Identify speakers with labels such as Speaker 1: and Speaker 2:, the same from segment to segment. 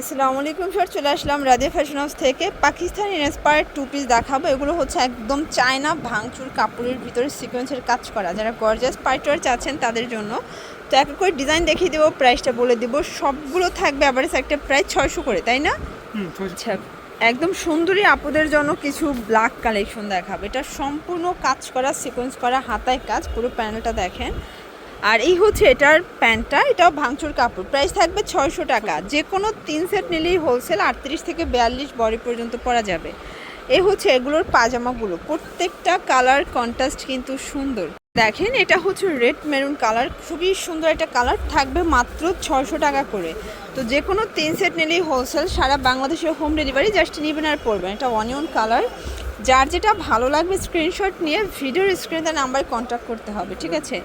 Speaker 1: আসসালামু আলাইকুম স্যার চলে আসলাম রাধে ফ্যাশন হাউস থেকে। পাকিস্তানি ইন্সপায়ার্ড টু পিস দেখাবো। এগুলো হচ্ছে একদম চায়না ভাঙচুর কাপড়ের ভিতরে সিকোয়েন্সের কাজ করা। যারা গর্জাস পাইটার চাচ্ছেন তাদের জন্য। তো এক করে ডিজাইন দেখিয়ে দেবো প্রাইসটা বলে দেবো। সবগুলো থাকবে আবার একটা প্রাইস ছয়শো করে তাই না? আচ্ছা একদম সুন্দরী আপুদের জন্য কিছু ব্ল্যাক কালেকশন দেখাবো। এটা সম্পূর্ণ কাজ করা সিকোয়েন্স করা হাতায় কাজ। পুরো প্যানেলটা দেখেন। আর এই হচ্ছে এটার প্যান্টটা, এটাও ভাঙচুর কাপড়। প্রাইস থাকবে ছয়শো টাকা। যে কোনো তিন সেট নিলেই হোলসেল আটত্রিশ থেকে বিয়াল্লিশ বডি পর্যন্ত পরা যাবে। এ হচ্ছে এগুলোর পাজামাগুলো। প্রত্যেকটা কালার কন্ট্রাস্ট কিন্তু সুন্দর। দেখেন এটা হচ্ছে রেড মেরুন কালার খুবই সুন্দর একটা কালার থাকবে মাত্র ছশো টাকা করে। তো যে কোনো তিন সেট নিলেই হোলসেল সারা বাংলাদেশের হোম ডেলিভারি জাস্ট নেবেন আর পড়বেন এটা অনিয়ন কালার যার যেটা ভালো লাগবে স্ক্রিনশট নিয়ে ভিডিওর স্ক্রিনে নাম্বার কন্ট্যাক্ট করতে হবে ঠিক আছে?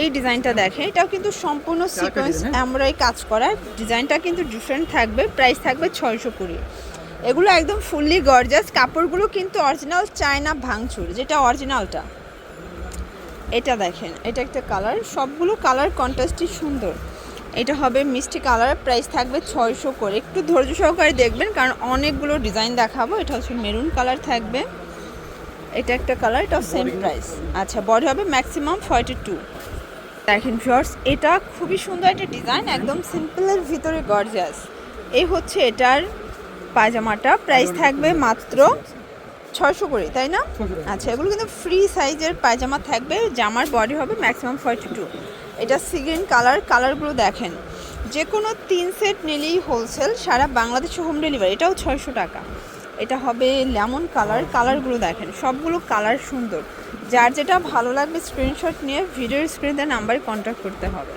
Speaker 1: এই ডিজাইনটা দেখে এটাও কিন্তু সম্পূর্ণ সিকোয়েন্স
Speaker 2: হ্যাঁ?
Speaker 1: কাজ করা ডিজাইনটা কিন্তু ডিফারেন্ট থাকবে প্রাইস থাকবে ছয়শো কুড়ি। এগুলো একদম ফুললি গর্জাস কাপড়গুলো কিন্তু অরিজিনাল চায়না ভাঙচুর যেটা অরিজিনালটা এটা দেখেন এটা একটা কালার। সবগুলো কালার কন্ট্রাস্টই সুন্দর। এটা হবে মিষ্টি কালার প্রাইস থাকবে ছয়শো করে। একটু ধৈর্য সহকারে দেখবেন কারণ অনেকগুলো ডিজাইন দেখাবো। এটা হচ্ছে মেরুন কালার থাকবে। এটা একটা কালার এটাও সেম প্রাইস আচ্ছা বডি হবে ম্যাক্সিমাম ফর্টি টু দেখেন শর্টস এটা খুবই সুন্দর একটা ডিজাইন একদম সিম্পলের ভিতরে গর্জাস এই হচ্ছে এটার পায়জামাটা প্রাইস থাকবে মাত্র ছয়শো করে তাই না? আচ্ছা এগুলো কিন্তু ফ্রি সাইজের পায়জামা থাকবে। জামার বডি হবে ম্যাক্সিমাম ফর্টি টু এটা সিগ্রিন কালার কালারগুলো দেখেন। যে কোনো তিন সেট নিলেই হোলসেল সারা বাংলাদেশে হোম ডেলিভারি এটাও ছয়শো টাকা। এটা হবে লেমন কালার কালারগুলো দেখেন। সবগুলো কালার সুন্দর। যার যেটা ভালো লাগবে স্ক্রিনশট নিয়ে ভিডিওর স্ক্রিনে নাম্বারে কন্ট্যাক্ট করতে হবে।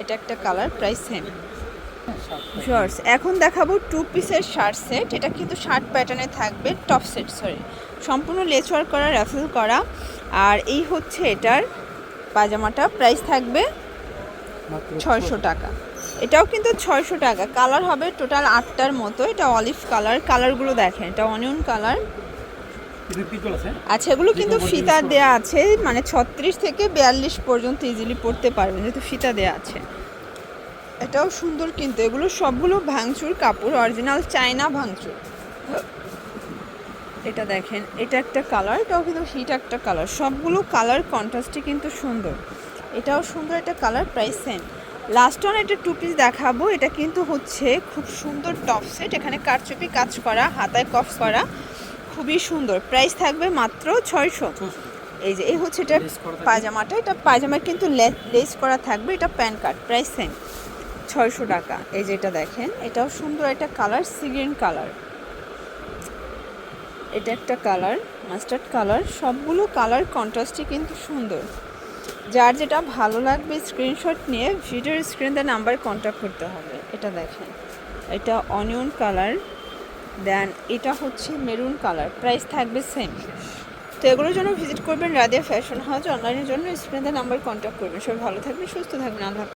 Speaker 1: এটা একটা কালার প্রাইস সেম শর্টস এখন দেখাবো টু পিসের শার্ট সেট এটা কিন্তু শার্ট প্যাটার্নে থাকবে টপ সেট সরি সম্পূর্ণ লেস ওয়ার্ক করা র্যাফেল করা। আর এই হচ্ছে এটার পাজামাটা। প্রাইস থাকবে ছয়শো টাকা। এটাও কিন্তু ছয়শো টাকা। কালার হবে টোটাল আটটার মতো। এটা অলিভ কালার কালারগুলো দেখেন এটা অনিয়ন কালার আচ্ছা এগুলো কিন্তু ফিতা দেয়া আছে। মানে ছত্রিশ থেকে বিয়াল্লিশ পর্যন্ত ইজিলি পড়তে পারবেন। যেহেতু ফিতা দেয়া আছে। এটাও সুন্দর কিন্তু এগুলো সবগুলো ভাঙচুর কাপড় অরিজিনাল চায়না ভাঙচুর। এটা দেখেন এটা একটা কালার এটাও কিন্তু হিট একটা কালার সবগুলো কালার কন্ট্রাস্টই কিন্তু সুন্দর। এটাও সুন্দর একটা colour price same last on একটা টু পিস দেখাবো এটা কিন্তু হচ্ছে খুব সুন্দর টপ সেট এখানে কারচুপি কাজ করা হাতায় কফ করা খুবই সুন্দর। প্রাইস থাকবে মাত্র ছয়শো। এই যে এই হচ্ছে এটা। পাজামাটা এটা পাজামা কিন্তু লেস করা থাকবে এটা প্যান কার্ড প্রাইস সেম ছয়শো টাকা। এই যে এটা দেখেন, এটাও সুন্দর একটা কালার সিগ্রিন কালার। এটা একটা কালার, মাস্টার্ড কালার, সবগুলো কালার কন্ট্রাস্টই কিন্তু সুন্দর। যার যেটা ভালো লাগবে, স্ক্রিনশট নিয়ে ভিডিওর স্ক্রিন স্ক্রিনে নাম্বার কন্ট্যাক্ট করতে হবে। এটা দেখেন, এটা অনিয়ন কালার দেন এটা হচ্ছে মেরুন কালার প্রাইস থাকবে সেম তো এগুলোর জন্য ভিজিট করবেন রাদিয়া ফ্যাশন হাউস অনলাইনের জন্য স্ক্রিন স্ক্রিনে নাম্বার কন্ট্যাক্ট করবেন। সবাই ভালো থাকবেন, সুস্থ থাকবেন, আল্লাহ।